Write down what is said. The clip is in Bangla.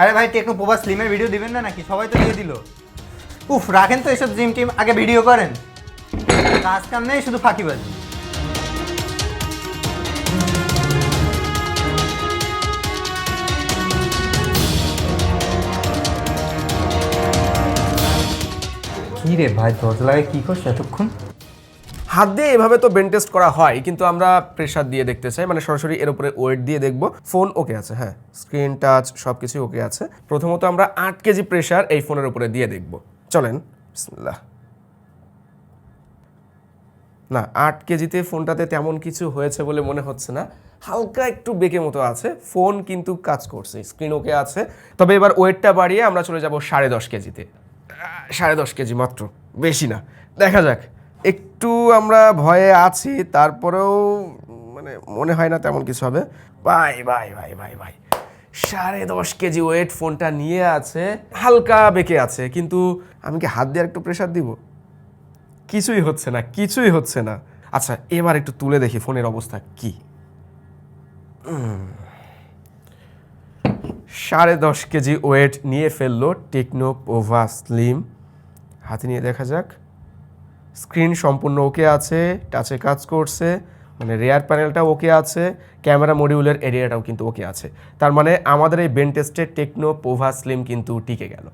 আরে ভাই টেকনো প্রভা স্লিমের ভিডিও দিবেন না নাকি? সবাই তো দিয়ে দিল। উফ, রাখেন তো এসব জিম টিম। আগে ভিডিও করেন। কাজ কাম নেই, শুধু ফাঁকিবাজি কি রে ভাই, দরজা লাগে কি করছে এতক্ষণ? হাত দিয়ে এভাবে তো বেন টেস্ট করা হয়, কিন্তু আমরা প্রেশার দিয়ে দেখতে চাই মানে সরাসরি এর উপরে ওয়েট দিয়ে দেখব। ফোন ওকে আছে হ্যাঁ। স্ক্রিন টাচ সব কিছুই ওকে আছে। প্রথমত আমরা আট কেজি প্রেশার এই ফোনের উপরে দিয়ে দেখব। চলেন, বিসমিল্লাহ। না, আট কেজিতে ফোনটাতে তেমন কিছু হয়েছে বলে মনে হচ্ছে না। হালকা একটু বেঁকে মতো আছে। ফোন কিন্তু কাজ করছে স্ক্রিন ওকে আছে। তবে এবার ওয়েটটা বাড়িয়ে আমরা চলে যাব সাড়ে দশ কেজিতে। সাড়ে দশ কেজি মাত্র, বেশি না। দেখা যাক। একটু আমরা ভয়ে আছি, তারপরেও মানে মনে হয় না তেমন কিছু হবে। ভাই ভাই ভাই ভাই ভাই, সাড়ে দশ কেজি ওয়েট ফোনটা নিয়ে আছে, হালকা বেঁকে আছে, কিন্তু আমি কি হাত দিয়ে একটু প্রেশার দিব? কিছুই হচ্ছে না, কিছুই হচ্ছে না। আচ্ছা এবার একটু তুলে দেখি ফোনের অবস্থা কি। সাড়ে দশ কেজি ওয়েট নিয়ে ফেলল টেকনো পোভা স্লিম হাতে নিয়ে দেখা যাক। স্ক্রিন সম্পূর্ণ ওকে আছে টাচে কাজ করছে মানে রেয়ার প্যানেলটা ওকে আছে ক্যামেরা মডিউলের এরিয়াটাও কিন্তু ওকে আছে। তার মানে আমাদের এই বেন টেস্টে টেকনো পোভা স্লিম কিন্তু টিকে গেল।